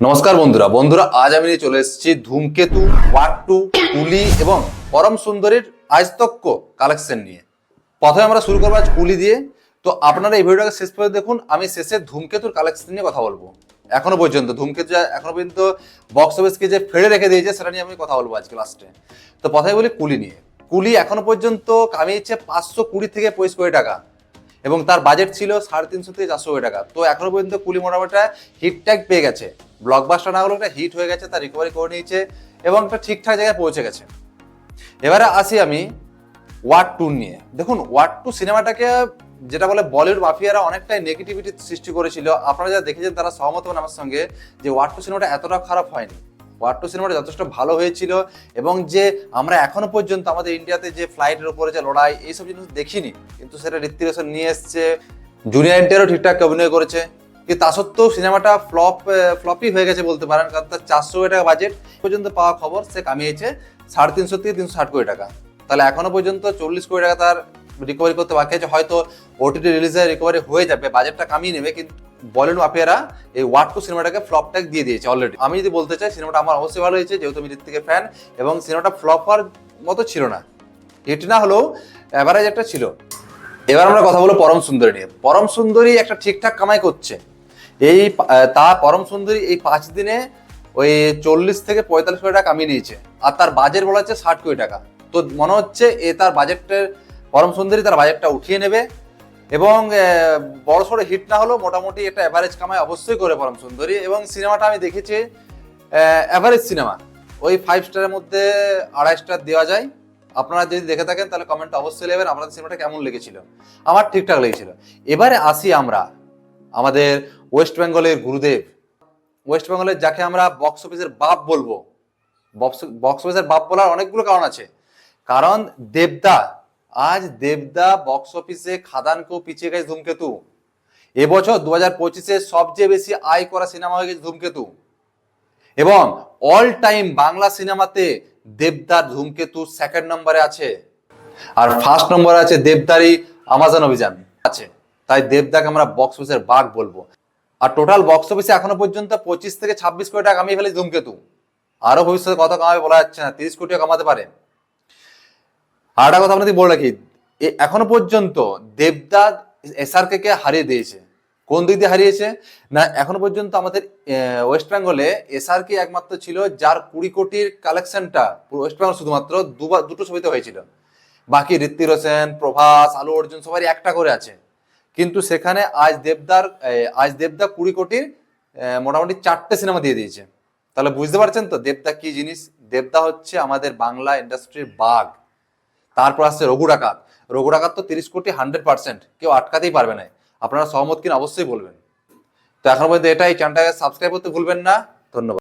নমস্কার বন্ধুরা। বন্ধুরা, আজ আমি নিয়ে চলে এসেছি ধূমকেতু ওয়াট টু কুলি এবং পরম সুন্দরীর আজতক্য কালেকশন নিয়ে। প্রথমে আমরা শুরু করব আজ কুলি দিয়ে। তো আপনারা এই ভিডিওটাকে শেষ পর্যন্ত দেখুন, আমি শেষে ধূমকেতুর কালেকশন নিয়ে কথা বলব। এখনও পর্যন্ত, ধূমকেতু যা এখনও পর্যন্ত বক্স অফিসকে যে ফেড়ে রেখে দিয়েছে, সেটা নিয়ে আমি কথা বলব আজকে লাস্টে তো প্রথমে বলি কুলি নিয়ে। কুলি এখনও পর্যন্ত কামিয়েছে পাঁচশো কুড়ি থেকে পঁচিশ কোটি টাকা। এবং তার বাজেট ছিল সাড়ে তিনশো থেকে চারশো কোটি টাকা। তো এখনও পর্যন্ত কুলি মোটামুটি হিট ট্যাগ পেয়ে গেছে। ব্লকবাস্টার না হলেও একটা হিট হয়ে গেছে, তার রিকভারি করে নিয়েছে এবং একটা ঠিকঠাক জায়গায় পৌঁছে গেছে। এবারে আসি আমি ওয়ার্ড টু নিয়ে। দেখুন ওয়ার্ড টু সিনেমাটাকে যেটা বলে বলিউড মাফিয়ারা অনেকটাই নেগেটিভিটি সৃষ্টি করেছিল। আপনারা যারা দেখেছেন তারা সহমত হবেন আমার সঙ্গে যে ওয়ার্ড টু সিনেমাটা এতটা খারাপ হয়নি। ওয়ার টু সিনেমাটা যথেষ্ট ভালো হয়েছিল এবং যে আমরা এখনও পর্যন্ত আমাদের ইন্ডিয়াতে যে ফ্লাইটের উপরে যে লড়াই এইসব জিনিস দেখিনি। কিন্তু সেটা ঋত্বিক রোশন নিয়ে এসছে জুনিয়র এনটিআরও ঠিকঠাক অভিনয় করেছে। তা সত্ত্বেও সিনেমাটা ফ্লপ ফ্লপই হয়ে গেছে বলতে পারেন, কারণ তার চারশো কোটি টাকা বাজেট পর্যন্ত পাওয়া খবর, সে কামিয়েছে সাড়ে তিনশো থেকে তিনশো ষাট কোটি টাকা। তাহলে এখনও পর্যন্ত চল্লিশ কোটি টাকা তার রিকভারি করতে বাকি আছে। হয়তো ওটিটি রিলিজে রিকভারি হয়ে যাবে, বাজেটটা কামিয়ে নেবে, কিন্তু বলিউড মাফিয়ারা এই ওয়ার্ড টু সিনেমাটাকে ফ্লপ ট্যাগ দিয়ে দিয়েছে অলরেডি আমি যদি বলতে চাই, সিনেমাটা আমার অবশ্যই ভালো হয়েছে, যেহেতু আমি ঋত্বিকের ফ্যান এবং সিনেমাটা ফ্লপ হওয়ার মতো ছিল না। হিট না হলেও অ্যাভারেজ একটা ছিল। এবার আমরা কথা বলব পরম সুন্দরী নিয়ে। পরম সুন্দরী একটা ঠিকঠাক কামাই করছে। এই তা পরম সুন্দরী এই পাঁচ দিনে ওই চল্লিশ থেকে পঁয়তাল্লিশ কোটি টাকা কামিয়ে নিয়েছে আর তার বাজেট বলা হচ্ছে ষাট কোটি টাকা। তো মনে হচ্ছে এ তার বাজেটের পরম সুন্দরী তার বাজেটটা উঠিয়ে নেবে। এবং বড় সড়ো হিট না হলেও মোটামুটি একটা অ্যাভারেজ কামাই অবশ্যই করে পরম সুন্দরী। এবং সিনেমাটা আমি দেখেছি অ্যাভারেজ সিনেমা ওই ফাইভ স্টারের মধ্যে আড়াই স্টার দেওয়া যায়। আপনারা যদি দেখে থাকেন, তাহলে কমেন্ট অবশ্যই নেবেন আপনাদের সিনেমাটা কেমন লেগেছিল। আমার ঠিকঠাক লেগেছিল। এবারে আসি আমরা, আমাদের ওয়েস্ট বেঙ্গলের গুরুদেব। ওয়েস্ট বেঙ্গলের যাকে আমরা বক্স অফিসের বাপ বলব। বক্স বক্স অফিসের বাপ বলার অনেকগুলো কারণ আছে। কারণ দেবদা আজ দেবদা বক্স অফিসে খাদানকেও পিছিয়ে গেছে ধূমকেতু। এবছর দু হাজার পঁচিশে সবচেয়ে বেশি আয় করা সিনেমা হয়ে গেছে ধূমকেতু। এবং অল টাইম বাংলা সিনেমাতে দেবদার ধূমকেতু সেকেন্ড নম্বরে আছে। আর ফার্স্ট নম্বরে আছে দেবদারি আমাজন অভিযান। আছে। তাই দেবদাকে আমরা বক্স অফিসের বাঘ বলব। আর টোটাল বক্স অফিসে এখনও পর্যন্ত পঁচিশ থেকে ছাব্বিশ কোটি টাকা কামিয়ে ফেলেছে ধূমকেতু। আরও ভবিষ্যতে কত কামাবে বলা যাচ্ছে না। তিরিশ কোটিও কামাতে পারে। আর একটা কথা আপনাদের বলে রাখি এখনও পর্যন্ত দেবদাদ এসআরকে কে হারিয়ে দিয়েছে। কোন দিক দিয়ে হারিয়েছে? না, এখনও পর্যন্ত আমাদের ওয়েস্ট বেঙ্গলে এসআরকে একমাত্র ছিল যার কুড়ি কোটির কালেকশনটা ওয়েস্ট বেঙ্গল শুধুমাত্র দুবার দুটো ছবিতে হয়েছিল। বাকি ঋত্বিক রোশন, প্রভাস, আলু অর্জুন সবারই একটা করে আছে। কিন্তু সেখানে আজ দেবদার আজ দেবদা কুড়ি কোটির মোটামুটি চারটে সিনেমা দিয়ে দিয়েছে। তাহলে বুঝতে পারছেন তো দেবদা কি জিনিস? দেবদা হচ্ছে আমাদের বাংলা ইন্ডাস্ট্রির বাঘ। তারপর আসছে রঘু ডাকাত। রঘু ডাকাত তো তিরিশ কোটি হান্ড্রেড পার্সেন্ট কেউ আটকাতেই পারবে না। আপনারা সহমত কিনা অবশ্যই বলবেন। তো এখন পর্যন্ত এটাই। চ্যানেলটাকে সাবস্ক্রাইব করতে ভুলবেন না। ধন্যবাদ।